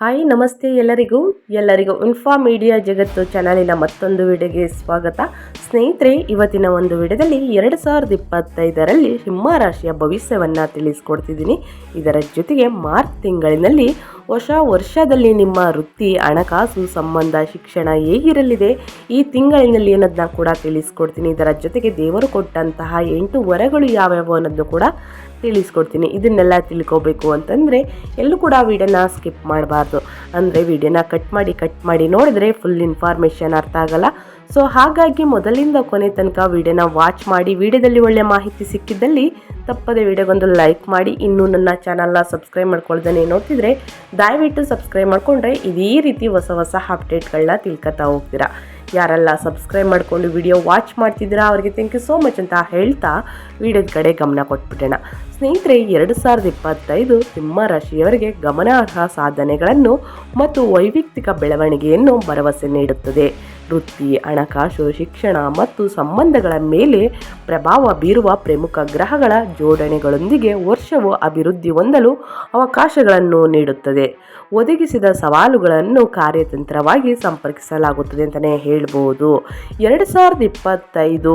Hi, ನಮಸ್ತೆ ಎಲ್ಲರಿಗೂ. ಎಲ್ಲರಿಗೂ ಇನ್ಫಾ ಮೀಡಿಯಾ ಜಗತ್ತು ಚಾನಲಿನ ಮತ್ತೊಂದು ವಿಡಿಯೋಗೆ ಸ್ವಾಗತ. ಸ್ನೇಹಿತರೆ, ಇವತ್ತಿನ ಒಂದು ವಿಡಿಯೋದಲ್ಲಿ ಎರಡು ಸಾವಿರದ ಇಪ್ಪತ್ತೈದರಲ್ಲಿ ಸಿಂಹ ರಾಶಿಯ ಭವಿಷ್ಯವನ್ನು ತಿಳಿಸ್ಕೊಡ್ತಿದ್ದೀನಿ. ಇದರ ಜೊತೆಗೆ ಮಾರ್ಚ್ ತಿಂಗಳಿನಲ್ಲಿ ಹೊಸ ವರ್ಷದಲ್ಲಿ ನಿಮ್ಮ ವೃತ್ತಿ, ಹಣಕಾಸು ಸಂಬಂಧ, ಶಿಕ್ಷಣ ಹೇಗಿರಲಿದೆ? ಈ ತಿಂಗಳಿನಲ್ಲಿ ಅನ್ನೋದನ್ನ ಕೂಡ ತಿಳಿಸ್ಕೊಡ್ತೀನಿ. ಇದರ ಜೊತೆಗೆ ದೇವರು ಕೊಟ್ಟಂತಹ ಎಂಟು ವರಗಳು ಯಾವ್ಯಾವು ಅನ್ನೋದನ್ನು ಕೂಡ ತಿಳಿಸ್ಕೊಡ್ತೀನಿ. ಇದನ್ನೆಲ್ಲ ತಿಳ್ಕೊಬೇಕು ಅಂತಂದರೆ ಎಲ್ಲೂ ಕೂಡ ವಿಡಿಯೋನ ಸ್ಕಿಪ್ ಮಾಡಬಾರ್ದು. ಅಂದರೆ ವಿಡಿಯೋನ ಕಟ್ ಮಾಡಿ ಕಟ್ ಮಾಡಿ ನೋಡಿದ್ರೆ ಫುಲ್ ಇನ್ಫಾರ್ಮೇಷನ್ ಅರ್ಥ ಆಗಲ್ಲ. ಸೊ ಹಾಗಾಗಿ ಮೊದಲಿಂದ ಕೊನೆ ತನಕ ವಿಡಿಯೋನ ವಾಚ್ ಮಾಡಿ, ವಿಡಿಯೋದಲ್ಲಿ ಒಳ್ಳೆಯ ಮಾಹಿತಿ ಸಿಕ್ಕಿದ್ದಲ್ಲಿ ತಪ್ಪದೆ ವಿಡಿಯೋಗೊಂದು ಲೈಕ್ ಮಾಡಿ. ಇನ್ನೂ ನನ್ನ ಚಾನಲ್ನ ಸಬ್ಸ್ಕ್ರೈಬ್ ಮಾಡ್ಕೊಳ್ದೇ ನೋಡ್ತಿದ್ರೆ, ದಯವಿಟ್ಟು ಸಬ್ಸ್ಕ್ರೈಬ್ ಮಾಡಿಕೊಂಡ್ರೆ ಇದೇ ರೀತಿ ಹೊಸ ಹೊಸ ಅಪ್ಡೇಟ್ಗಳನ್ನ ತಿಳ್ಕೊತಾ ಹೋಗ್ತೀರಾ. ಯಾರೆಲ್ಲ ಸಬ್ಸ್ಕ್ರೈಬ್ ಮಾಡಿಕೊಂಡು ವಿಡಿಯೋ ವಾಚ್ ಮಾಡ್ತಿದ್ದೀರಾ, ಅವರಿಗೆ ಥ್ಯಾಂಕ್ ಯು ಸೋ ಮಚ್ ಅಂತ ಹೇಳ್ತಾ ವಿಡಿಯೋದ ಕಡೆ ಗಮನ ಕೊಟ್ಬಿಟ್ಟೋಣ ಸ್ನೇಹಿತರೆ, ಎರಡು ಸಾವಿರದ ಇಪ್ಪತ್ತೈದು ಸಿಂಹ ರಾಶಿಯವರಿಗೆ ಗಮನಾರ್ಹ ಸಾಧನೆಗಳನ್ನು ಮತ್ತು ವೈಯಕ್ತಿಕ ಬೆಳವಣಿಗೆಯನ್ನು ಭರವಸೆ ನೀಡುತ್ತದೆ. ವೃತ್ತಿ, ಹಣಕಾಸು, ಶಿಕ್ಷಣ ಮತ್ತು ಸಂಬಂಧಗಳ ಮೇಲೆ ಪ್ರಭಾವ ಬೀರುವ ಪ್ರಮುಖ ಗ್ರಹಗಳ ಜೋಡಣೆಗಳೊಂದಿಗೆ ವರ್ಷವು ಅಭಿವೃದ್ಧಿ ಹೊಂದಲು ಅವಕಾಶಗಳನ್ನು ನೀಡುತ್ತದೆ. ಒದಗಿಸಿದ ಸವಾಲುಗಳನ್ನು ಕಾರ್ಯತಂತ್ರವಾಗಿ ಸಂಪರ್ಕಿಸಲಾಗುತ್ತದೆ ಅಂತಲೇ ಹೇಳ್ಬೋದು. ಎರಡು ಸಾವಿರದ ಇಪ್ಪತ್ತೈದು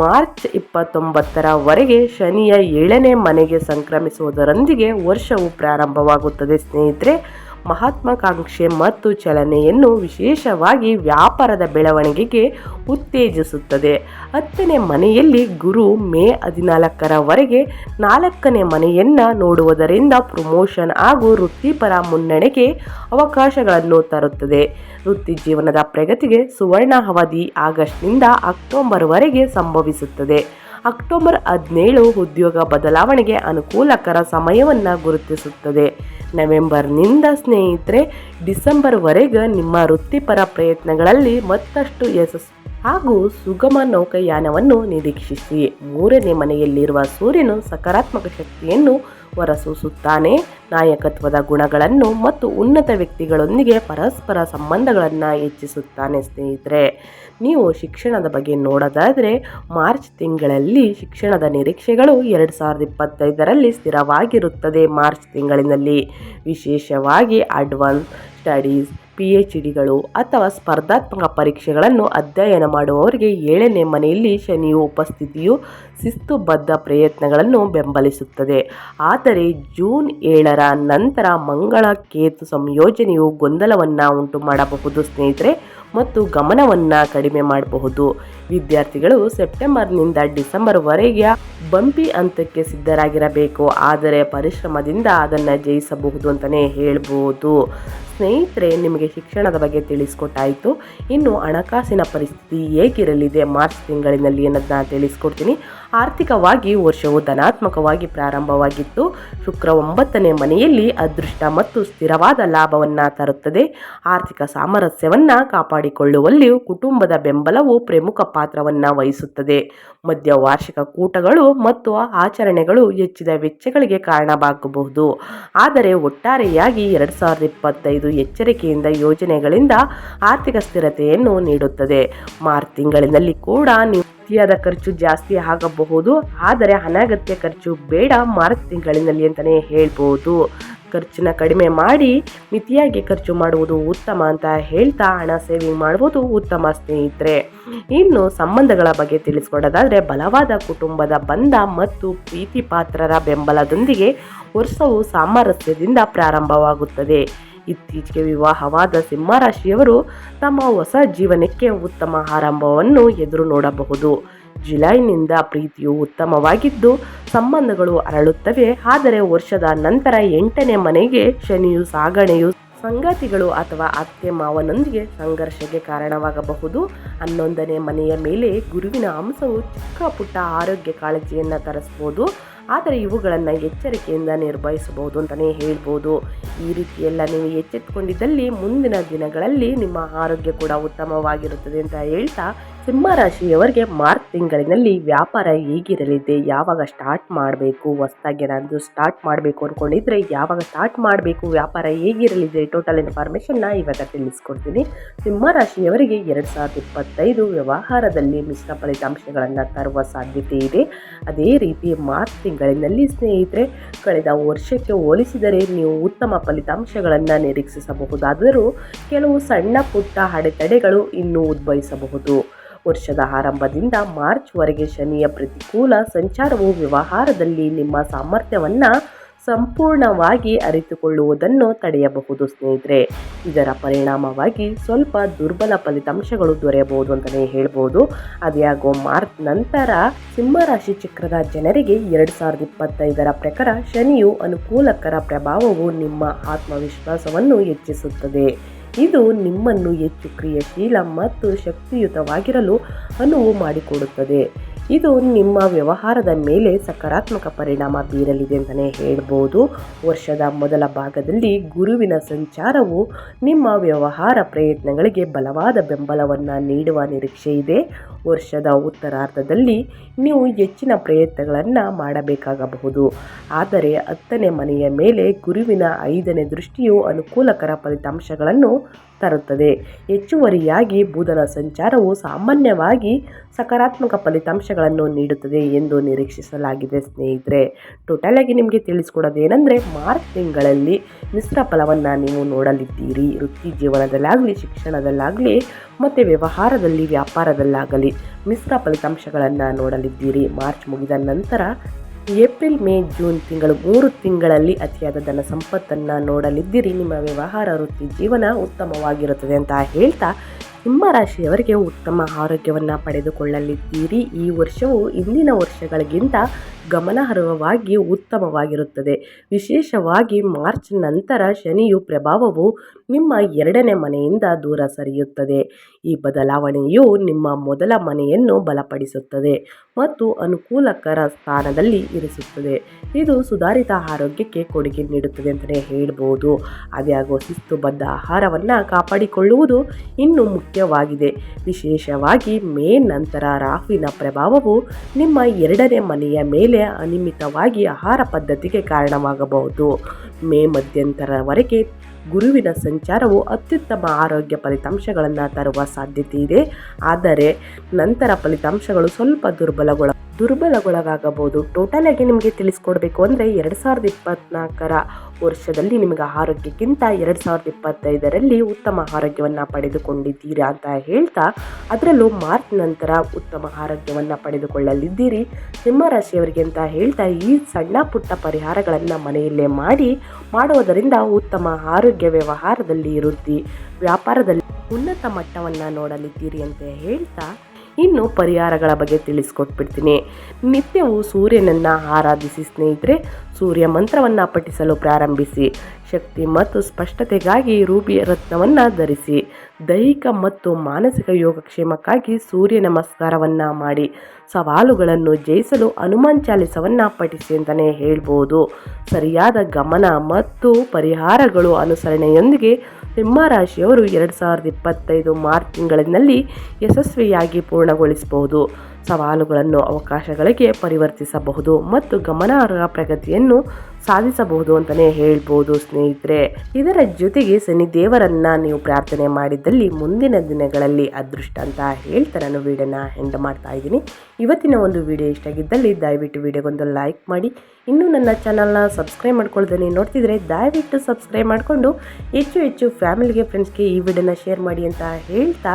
ಮಾರ್ಚ್ ಇಪ್ಪತ್ತೊಂಬತ್ತರವರೆಗೆ ಶನಿಯ ಏಳನೇ ಮನೆಗೆ ಸಂಕ್ರಮಿಸುವುದರೊಂದಿಗೆ ವರ್ಷವು ಪ್ರಾರಂಭವಾಗುತ್ತದೆ ಸ್ನೇಹಿತರೆ. ಮಹತ್ವಾಕಾಂಕ್ಷೆ ಮತ್ತು ಚಲನೆಯನ್ನು ವಿಶೇಷವಾಗಿ ವ್ಯಾಪಾರದ ಬೆಳವಣಿಗೆಗೆ ಉತ್ತೇಜಿಸುತ್ತದೆ. ಹತ್ತನೇ ಮನೆಯಲ್ಲಿ ಗುರು ಮೇ ಹದಿನಾಲ್ಕರವರೆಗೆ ನಾಲ್ಕನೇ ಮನೆಯನ್ನು ನೋಡುವುದರಿಂದ ಪ್ರಮೋಷನ್ ಹಾಗೂ ವೃತ್ತಿಪರ ಮುನ್ನಡೆಗೆ ಅವಕಾಶಗಳನ್ನು ತರುತ್ತದೆ. ವೃತ್ತಿ ಜೀವನದ ಪ್ರಗತಿಗೆ ಸುವರ್ಣ ಅವಧಿ ಆಗಸ್ಟ್ನಿಂದ ಅಕ್ಟೋಬರ್ವರೆಗೆ ಸಂಭವಿಸುತ್ತದೆ. ಅಕ್ಟೋಬರ್ ಹದಿನೇಳು ಉದ್ಯೋಗ ಬದಲಾವಣೆಗೆ ಅನುಕೂಲಕರ ಸಮಯವನ್ನು ಗುರುತಿಸುತ್ತದೆ. ನವೆಂಬರ್ನಿಂದ ಸ್ನೇಹಿತರೆ, ಡಿಸೆಂಬರ್ವರೆಗೆ ನಿಮ್ಮ ವೃತ್ತಿಪರ ಪ್ರಯತ್ನಗಳಲ್ಲಿ ಮತ್ತಷ್ಟು ಯಶಸ್ಸು ಹಾಗೂ ಸುಗಮ ನೌಕಾಯಾನವನ್ನು ನಿರೀಕ್ಷಿಸಿ. ಮೂರನೇ ಮನೆಯಲ್ಲಿರುವ ಸೂರ್ಯನು ಸಕಾರಾತ್ಮಕ ಶಕ್ತಿಯನ್ನು ಹೊರಸೂಸುತ್ತಾನೆ. ನಾಯಕತ್ವದ ಗುಣಗಳನ್ನು ಮತ್ತು ಉನ್ನತ ವ್ಯಕ್ತಿಗಳೊಂದಿಗೆ ಪರಸ್ಪರ ಸಂಬಂಧಗಳನ್ನು ಹೆಚ್ಚಿಸುತ್ತಾನೆ ಸ್ನೇಹಿತರೆ. ನೀವು ಶಿಕ್ಷಣದ ಬಗ್ಗೆ ನೋಡೋದಾದರೆ ಮಾರ್ಚ್ ತಿಂಗಳಲ್ಲಿ ಶಿಕ್ಷಣದ ನಿರೀಕ್ಷೆಗಳು ಎರಡು ಸಾವಿರದ ಇಪ್ಪತ್ತೈದರಲ್ಲಿ ಸ್ಥಿರವಾಗಿರುತ್ತದೆ ಮಾರ್ಚ್ ತಿಂಗಳಿನಲ್ಲಿ. ವಿಶೇಷವಾಗಿ ಅಡ್ವಾನ್ಸ್ ಸ್ಟಡೀಸ್ ಪಿ ಎಚ್ ಡಿಗಳು ಅಥವಾ ಸ್ಪರ್ಧಾತ್ಮಕ ಪರೀಕ್ಷೆಗಳನ್ನು ಅಧ್ಯಯನ ಮಾಡುವವರಿಗೆ ಏಳನೇ ಮನೆಯಲ್ಲಿ ಶನಿಯು ಉಪಸ್ಥಿತಿಯು ಶಿಸ್ತುಬದ್ಧ ಪ್ರಯತ್ನಗಳನ್ನು ಬೆಂಬಲಿಸುತ್ತದೆ. ಆದರೆ ಜೂನ್ ಏಳರ ನಂತರ ಮಂಗಳ ಕೇತು ಸಂಯೋಜನೆಯು ಗೊಂದಲವನ್ನು ಉಂಟು ಮಾಡಬಹುದು ಸ್ನೇಹಿತರೆ. ಮತ್ತು ಗಮನವನ್ನು ಕಡಿಮೆ ಮಾಡಬಹುದು. ವಿದ್ಯಾರ್ಥಿಗಳು ಸೆಪ್ಟೆಂಬರ್ನಿಂದ ಡಿಸೆಂಬರ್ವರೆಗೆ ಬಂಪಿ ಹಂತಕ್ಕೆ ಸಿದ್ಧರಾಗಿರಬೇಕು. ಆದರೆ ಪರಿಶ್ರಮದಿಂದ ಅದನ್ನು ಜಯಿಸಬಹುದು ಅಂತಲೇ ಹೇಳ್ಬೋದು. ಸ್ನೇಹಿತರೆ, ನಿಮಗೆ ಶಿಕ್ಷಣದ ಬಗ್ಗೆ ತಿಳಿಸ್ಕೊಟ್ಟಾಯಿತು. ಇನ್ನು ಹಣಕಾಸಿನ ಪರಿಸ್ಥಿತಿ ಹೇಗಿರಲಿದೆ? ಮಾರ್ಚ್ ತಿಂಗಳಿನಲ್ಲಿ ಅನ್ನೋದನ್ನ ತಿಳಿಸ್ಕೊಡ್ತೀನಿ. ಆರ್ಥಿಕವಾಗಿ ವರ್ಷವು ಧನಾತ್ಮಕವಾಗಿ ಪ್ರಾರಂಭವಾಗಿತ್ತು. ಶುಕ್ರ ಒಂಬತ್ತನೇ ಮನೆಯಲ್ಲಿ ಅದೃಷ್ಟ ಮತ್ತು ಸ್ಥಿರವಾದ ಲಾಭವನ್ನು ತರುತ್ತದೆ. ಆರ್ಥಿಕ ಸಾಮರಸ್ಯವನ್ನು ಕಾಪಾಡಿಕೊಳ್ಳುವಲ್ಲಿಯೂ ಕುಟುಂಬದ ಬೆಂಬಲವು ಪ್ರಮುಖ ಪಾತ್ರವನ್ನು ವಹಿಸುತ್ತದೆ. ಮಧ್ಯ ವಾರ್ಷಿಕ ಕೂಟಗಳು ಮತ್ತು ಆಚರಣೆಗಳು ಹೆಚ್ಚಿದ ವೆಚ್ಚಗಳಿಗೆ ಕಾರಣವಾಗಬಹುದು. ಆದರೆ ಒಟ್ಟಾರೆಯಾಗಿ ಎರಡು ಸಾವಿರದ ಇಪ್ಪತ್ತೈದು ಎಚ್ಚರಿಕೆಯಿಂದ ಯೋಜನೆಗಳಿಂದ ಆರ್ಥಿಕ ಸ್ಥಿರತೆಯನ್ನು ನೀಡುತ್ತದೆ. ಮಾರ್ಚ್ ತಿಂಗಳಿನಲ್ಲಿ ಕೂಡ ನೀವು ಅತಿಯಾದ ಖರ್ಚು ಜಾಸ್ತಿ ಆಗಬಹುದು, ಆದರೆ ಅನಗತ್ಯ ಖರ್ಚು ಬೇಡ ಮಾರ್ಚ್ ತಿಂಗಳಿನಲ್ಲಿ ಅಂತಲೇ ಹೇಳ್ಬೋದು. ಖರ್ಚನ್ನ ಕಡಿಮೆ ಮಾಡಿ ಮಿತಿಯಾಗಿ ಖರ್ಚು ಮಾಡುವುದು ಉತ್ತಮ ಅಂತ ಹೇಳ್ತಾ ಹಣ ಸೇವಿಂಗ್ ಮಾಡುವುದು ಉತ್ತಮ ಸ್ನೇಹಿತರೆ. ಇನ್ನು ಸಂಬಂಧಗಳ ಬಗ್ಗೆ ತಿಳಿಸ್ಕೊಡೋದಾದರೆ, ಬಲವಾದ ಕುಟುಂಬದ ಬಂಧ ಮತ್ತು ಪ್ರೀತಿ ಪಾತ್ರರ ಬೆಂಬಲದೊಂದಿಗೆ ವರ್ಷವು ಸಾಮರಸ್ಯದಿಂದ ಪ್ರಾರಂಭವಾಗುತ್ತದೆ. ಇತ್ತೀಚೆಗೆ ವಿವಾಹವಾದ ಸಿಂಹರಾಶಿಯವರು ತಮ್ಮ ಹೊಸ ಜೀವನಕ್ಕೆ ಉತ್ತಮ ಆರಂಭವನ್ನು ಎದುರು ನೋಡಬಹುದು. ಜುಲೈನಿಂದ ಪ್ರೀತಿಯು ಉತ್ತಮವಾಗಿದ್ದು, ಸಂಬಂಧಗಳು ಅರಳುತ್ತವೆ. ಆದರೆ ವರ್ಷದ ನಂತರ ಎಂಟನೇ ಮನೆಗೆ ಶನಿಯು ಸಾಗಣೆಯು ಸಂಗಾತಿಗಳು ಅಥವಾ ಅತ್ತೆ ಮಾವನೊಂದಿಗೆ ಸಂಘರ್ಷಕ್ಕೆ ಕಾರಣವಾಗಬಹುದು. ಹನ್ನೊಂದನೇ ಮನೆಯ ಮೇಲೆ ಗುರುವಿನ ಅಂಶವು ಚಿಕ್ಕ ಪುಟ್ಟ ಆರೋಗ್ಯ ಕಾಳಜಿಯನ್ನು ತರಿಸ್ಬೋದು ಆದರೆ ಇವುಗಳನ್ನು ಎಚ್ಚರಿಕೆಯಿಂದ ನಿರ್ವಹಿಸಬಹುದು ಅಂತಲೇ ಹೇಳ್ಬೋದು. ಈ ರೀತಿಯೆಲ್ಲ ನೀವು ಎಚ್ಚೆತ್ತುಕೊಂಡಿದ್ದಲ್ಲಿ ಮುಂದಿನ ದಿನಗಳಲ್ಲಿ ನಿಮ್ಮ ಆರೋಗ್ಯ ಕೂಡ ಉತ್ತಮವಾಗಿರುತ್ತದೆ ಅಂತ ಹೇಳ್ತಾ ಸಿಂಹ ರಾಶಿಯವರಿಗೆ ಮಾರ್ಚ್ ತಿಂಗಳಿನಲ್ಲಿ ವ್ಯಾಪಾರ ಹೇಗಿರಲಿದೆ, ಯಾವಾಗ ಸ್ಟಾರ್ಟ್ ಮಾಡಬೇಕು, ಹೊಸ್ದಾಗಿ ಏನಾದರೂ ಸ್ಟಾರ್ಟ್ ಮಾಡಬೇಕು ಅಂದ್ಕೊಂಡಿದ್ರೆ ಯಾವಾಗ ಸ್ಟಾರ್ಟ್ ಮಾಡಬೇಕು, ವ್ಯಾಪಾರ ಹೇಗಿರಲಿದೆ ಟೋಟಲ್ ಇನ್ಫಾರ್ಮೇಷನ್ನ ಇವಾಗ ತಿಳಿಸ್ಕೊಡ್ತೀನಿ. ಸಿಂಹರಾಶಿಯವರಿಗೆ ಎರಡು ಸಾವಿರದ ಇಪ್ಪತ್ತೈದು ವ್ಯವಹಾರದಲ್ಲಿ ಮಿಶ್ರ ಫಲಿತಾಂಶಗಳನ್ನು ತರುವ ಸಾಧ್ಯತೆ ಇದೆ. ಅದೇ ರೀತಿ ಮಾರ್ಚ್ ತಿಂಗಳಿನಲ್ಲಿ ಸ್ನೇಹಿತರೆ, ಕಳೆದ ವರ್ಷಕ್ಕೆ ಹೋಲಿಸಿದರೆ ನೀವು ಉತ್ತಮ ಫಲಿತಾಂಶಗಳನ್ನು ನಿರೀಕ್ಷಿಸಬಹುದಾದರೂ, ಕೆಲವು ಸಣ್ಣ ಪುಟ್ಟ ಅಡೆತಡೆಗಳು ಇನ್ನೂ ಉದ್ಭವಿಸಬಹುದು. ವರ್ಷದ ಆರಂಭದಿಂದ ಮಾರ್ಚ್ವರೆಗೆ ಶನಿಯ ಪ್ರತಿಕೂಲ ಸಂಚಾರವು ವ್ಯವಹಾರದಲ್ಲಿ ನಿಮ್ಮ ಸಾಮರ್ಥ್ಯವನ್ನು ಸಂಪೂರ್ಣವಾಗಿ ಅರಿತುಕೊಳ್ಳುವುದನ್ನು ತಡೆಯಬಹುದು ಸ್ನೇಹಿತರೆ. ಇದರ ಪರಿಣಾಮವಾಗಿ ಸ್ವಲ್ಪ ದುರ್ಬಲ ಫಲಿತಾಂಶಗಳು ದೊರೆಯಬಹುದು ಅಂತಲೇ ಹೇಳ್ಬೋದು. ಅದ್ಯಾಗೋ ಮಾರ್ಚ್ ನಂತರ ಸಿಂಹರಾಶಿ ಚಕ್ರದ ಜನರಿಗೆ ಎರಡು ಸಾವಿರದ ಇಪ್ಪತ್ತೈದರ ಪ್ರಕಾರ ಶನಿಯು ಅನುಕೂಲಕರ ಪ್ರಭಾವವು ನಿಮ್ಮ ಆತ್ಮವಿಶ್ವಾಸವನ್ನು ಹೆಚ್ಚಿಸುತ್ತದೆ. ಇದು ನಿಮ್ಮನ್ನು ಹೆಚ್ಚು ಕ್ರಿಯಾಶೀಲ ಮತ್ತು ಶಕ್ತಿಯುತವಾಗಿರಲು ಅನುವು ಮಾಡಿಕೊಡುತ್ತದೆ. ಇದು ನಿಮ್ಮ ವ್ಯವಹಾರದ ಮೇಲೆ ಸಕಾರಾತ್ಮಕ ಪರಿಣಾಮ ಬೀರಲಿದೆ ಅಂತಲೇ ಹೇಳ್ಬೋದು. ವರ್ಷದ ಮೊದಲ ಭಾಗದಲ್ಲಿ ಗುರುವಿನ ಸಂಚಾರವು ನಿಮ್ಮ ವ್ಯವಹಾರ ಪ್ರಯತ್ನಗಳಿಗೆ ಬಲವಾದ ಬೆಂಬಲವನ್ನು ನೀಡುವ ನಿರೀಕ್ಷೆ ಇದೆ. ವರ್ಷದ ಉತ್ತರಾರ್ಧದಲ್ಲಿ ನೀವು ಹೆಚ್ಚಿನ ಪ್ರಯತ್ನಗಳನ್ನು ಮಾಡಬೇಕಾಗಬಹುದು. ಆದರೆ ಹತ್ತನೇ ಮನೆಯ ಮೇಲೆ ಗುರುವಿನ ಐದನೇ ದೃಷ್ಟಿಯು ಅನುಕೂಲಕರ ಫಲಿತಾಂಶಗಳನ್ನು ತರುತ್ತದೆ. ಹೆಚ್ಚುವರಿಯಾಗಿ ಬುಧನ ಸಂಚಾರವು ಸಾಮಾನ್ಯವಾಗಿ ಸಕಾರಾತ್ಮಕ ಫಲಿತಾಂಶಗಳನ್ನು ನೀಡುತ್ತದೆ ಎಂದು ನಿರೀಕ್ಷಿಸಲಾಗಿದೆ ಸ್ನೇಹಿತರೆ. ಟೋಟಲ್ ಆಗಿ ನಿಮಗೆ ತಿಳಿಸ್ಕೊಡೋದೇನೆಂದರೆ ಮಾರ್ಚ್ ತಿಂಗಳಲ್ಲಿ ಮಿಶ್ರ ಫಲವನ್ನು ನೀವು ನೋಡಲಿದ್ದೀರಿ. ವೃತ್ತಿ ಜೀವನದಲ್ಲಾಗಲಿ, ಶಿಕ್ಷಣದಲ್ಲಾಗಲಿ, ಮತ್ತು ವ್ಯವಹಾರದಲ್ಲಿ, ವ್ಯಾಪಾರದಲ್ಲಾಗಲಿ ಮಿಶ್ರ ಫಲಿತಾಂಶಗಳನ್ನು ನೋಡಲಿದ್ದೀರಿ. ಮಾರ್ಚ್ ಮುಗಿದ ನಂತರ ಏಪ್ರಿಲ್, ಮೇ, ಜೂನ್ ತಿಂಗಳು ಮೂರು ತಿಂಗಳಲ್ಲಿ ಅತಿಯಾದ ಧನ ಸಂಪತ್ತನ್ನು ನೋಡಲಿದ್ದೀರಿ. ನಿಮ್ಮ ವ್ಯವಹಾರ ವೃತ್ತಿ ಜೀವನ ಉತ್ತಮವಾಗಿರುತ್ತದೆ ಅಂತ ಹೇಳ್ತಾ ಸಿಂಹ ರಾಶಿಯವರಿಗೆ ಉತ್ತಮ ಆರೋಗ್ಯವನ್ನು ಪಡೆದುಕೊಳ್ಳಲಿದ್ದೀರಿ. ಈ ವರ್ಷವು ಇಂದಿನ ವರ್ಷಗಳಿಗಿಂತ ಗಮನಾರ್ಹವಾಗಿ ಉತ್ತಮವಾಗಿರುತ್ತದೆ. ವಿಶೇಷವಾಗಿ ಮಾರ್ಚ್ ನಂತರ ಶನಿಯು ಪ್ರಭಾವವು ನಿಮ್ಮ ಎರಡನೇ ಮನೆಯಿಂದ ದೂರ ಸರಿಯುತ್ತದೆ. ಈ ಬದಲಾವಣೆಯು ನಿಮ್ಮ ಮೊದಲ ಮನೆಯನ್ನು ಬಲಪಡಿಸುತ್ತದೆ ಮತ್ತು ಅನುಕೂಲಕರ ಸ್ಥಾನದಲ್ಲಿ ಇರಿಸುತ್ತದೆ. ಇದು ಸುಧಾರಿತ ಆರೋಗ್ಯಕ್ಕೆ ಕೊಡುಗೆ ನೀಡುತ್ತದೆ ಅಂತಲೇ ಹೇಳ್ಬೋದು. ಅದ್ಯಾಗೋ ಶಿಸ್ತುಬದ್ಧ ಆಹಾರವನ್ನು ಕಾಪಾಡಿಕೊಳ್ಳುವುದು ಇನ್ನೂ ಮುಖ್ಯವಾಗಿದೆ ವಿಶೇಷವಾಗಿ ಮೇ ನಂತರ ರಾಹುವಿನ ಪ್ರಭಾವವು ನಿಮ್ಮ ಎರಡನೇ ಮನೆಯ ಮೇಲೆ ಅನಿಯಮಿತವಾಗಿ ಆಹಾರ ಪದ್ಧತಿಗೆ ಕಾರಣವಾಗಬಹುದು. ಮೇ ಮಧ್ಯಂತರವರೆಗೆ ಗುರುವಿನ ಸಂಚಾರವು ಅತ್ಯುತ್ತಮ ಆರೋಗ್ಯ ಫಲಿತಾಂಶಗಳನ್ನು ತರುವ ಸಾಧ್ಯತೆ ಇದೆ ಆದರೆ ನಂತರ ಫಲಿತಾಂಶಗಳು ಸ್ವಲ್ಪ ದುರ್ಬಲಗೊಳ ದುರ್ಬಲಗೊಳಗಾಗಬಹುದು. ಟೋಟಲ್ ಆಗಿ ನಿಮಗೆ ತಿಳಿಸ್ಕೊಡ್ಬೇಕು ಅಂದರೆ ಎರಡು ಸಾವಿರದ ಇಪ್ಪತ್ನಾಲ್ಕರ ವರ್ಷದಲ್ಲಿ ನಿಮಗೆ ಆರೋಗ್ಯಕ್ಕಿಂತ ಎರಡು ಸಾವಿರದ ಇಪ್ಪತ್ತೈದರಲ್ಲಿ ಉತ್ತಮ ಆರೋಗ್ಯವನ್ನು ಪಡೆದುಕೊಂಡಿದ್ದೀರಾ ಅಂತ ಹೇಳ್ತಾ, ಅದರಲ್ಲೂ ಮಾರ್ಚ್ ನಂತರ ಉತ್ತಮ ಆರೋಗ್ಯವನ್ನು ಪಡೆದುಕೊಳ್ಳಲಿದ್ದೀರಿ. ಸಿಂಹ ರಾಶಿಯವರಿಗೆ ಅಂತ ಹೇಳ್ತಾ, ಈ ಸಣ್ಣ ಪುಟ್ಟ ಪರಿಹಾರಗಳನ್ನು ಮನೆಯಲ್ಲೇ ಮಾಡಿ ಮಾಡುವುದರಿಂದ ಉತ್ತಮ ಆರೋಗ್ಯ ವ್ಯವಹಾರದಲ್ಲಿ ವೃದ್ಧಿ ವ್ಯಾಪಾರದಲ್ಲಿ ಉನ್ನತ ಮಟ್ಟವನ್ನು ನೋಡಲಿದ್ದೀರಿ ಅಂತ ಹೇಳ್ತಾ ಇನ್ನು ಪರಿಹಾರಗಳ ಬಗ್ಗೆ ತಿಳಿಸ್ಕೊಟ್ಬಿಡ್ತೀನಿ. ನಿತ್ಯವೂ ಸೂರ್ಯನನ್ನು ಆರಾಧಿಸಿ ಸ್ನೇಹಿತರೆ, ಸೂರ್ಯ ಮಂತ್ರವನ್ನು ಪಠಿಸಲು ಪ್ರಾರಂಭಿಸಿ. ಶಕ್ತಿ ಮತ್ತು ಸ್ಪಷ್ಟತೆಗಾಗಿ ರೂಪಿ ರತ್ನವನ್ನು ಧರಿಸಿ. ದೈಹಿಕ ಮತ್ತು ಮಾನಸಿಕ ಯೋಗಕ್ಷೇಮಕ್ಕಾಗಿ ಸೂರ್ಯ ನಮಸ್ಕಾರವನ್ನು ಮಾಡಿ. ಸವಾಲುಗಳನ್ನು ಜಯಿಸಲು ಹನುಮಾನ್ ಚಾಲಿಸವನ್ನು ಪಠಿಸಿ ಅಂತಲೇ ಹೇಳ್ಬೋದು. ಸರಿಯಾದ ಗಮನ ಮತ್ತು ಪರಿಹಾರಗಳು ಅನುಸರಣೆಯೊಂದಿಗೆ ಸಿಂಹರಾಶಿಯವರು ಎರಡು ಸಾವಿರದ ಇಪ್ಪತ್ತೈದು ಮಾರ್ಚ್ ತಿಂಗಳಿನಲ್ಲಿ ಯಶಸ್ವಿಯಾಗಿ ಪೂರ್ಣಗೊಳಿಸಬಹುದು. ಸವಾಲುಗಳನ್ನು ಅವಕಾಶಗಳಿಗೆ ಪರಿವರ್ತಿಸಬಹುದು ಮತ್ತು ಗಮನಾರ್ಹ ಪ್ರಗತಿಯನ್ನು ಸಾಧಿಸಬಹುದು ಅಂತಲೇ ಹೇಳ್ಬೋದು ಸ್ನೇಹಿತರೆ. ಇದರ ಜೊತೆಗೆ ಶನಿ ದೇವರನ್ನ ನೀವು ಪ್ರಾರ್ಥನೆ ಮಾಡಿದ್ದಲ್ಲಿ ಮುಂದಿನ ದಿನಗಳಲ್ಲಿ ಅದೃಷ್ಟ ಅಂತ ಹೇಳ್ತಾ ನಾನು ವಿಡಿಯೋನ ಎಂಡ್ ಮಾಡ್ತಾ ಇದ್ದೀನಿ. ಇವತ್ತಿನ ಒಂದು ವಿಡಿಯೋ ಇಷ್ಟ ಆಗಿದ್ದಲ್ಲಿ ದಯವಿಟ್ಟು ವಿಡಿಯೋಗೊಂದು ಲೈಕ್ ಮಾಡಿ. ಇನ್ನೂ ನನ್ನ ಚಾನಲ್ನ ಸಬ್ಸ್ಕ್ರೈಬ್ ಮಾಡ್ಕೊಳ್ದೇ ನೋಡ್ತಿದ್ರೆ ದಯವಿಟ್ಟು ಸಬ್ಸ್ಕ್ರೈಬ್ ಮಾಡಿಕೊಂಡು ಹೆಚ್ಚು ಹೆಚ್ಚು ಫ್ಯಾಮಿಲಿಗೆ ಫ್ರೆಂಡ್ಸ್ಗೆ ಈ ವಿಡಿಯೋನ ಶೇರ್ ಮಾಡಿ ಅಂತ ಹೇಳ್ತಾ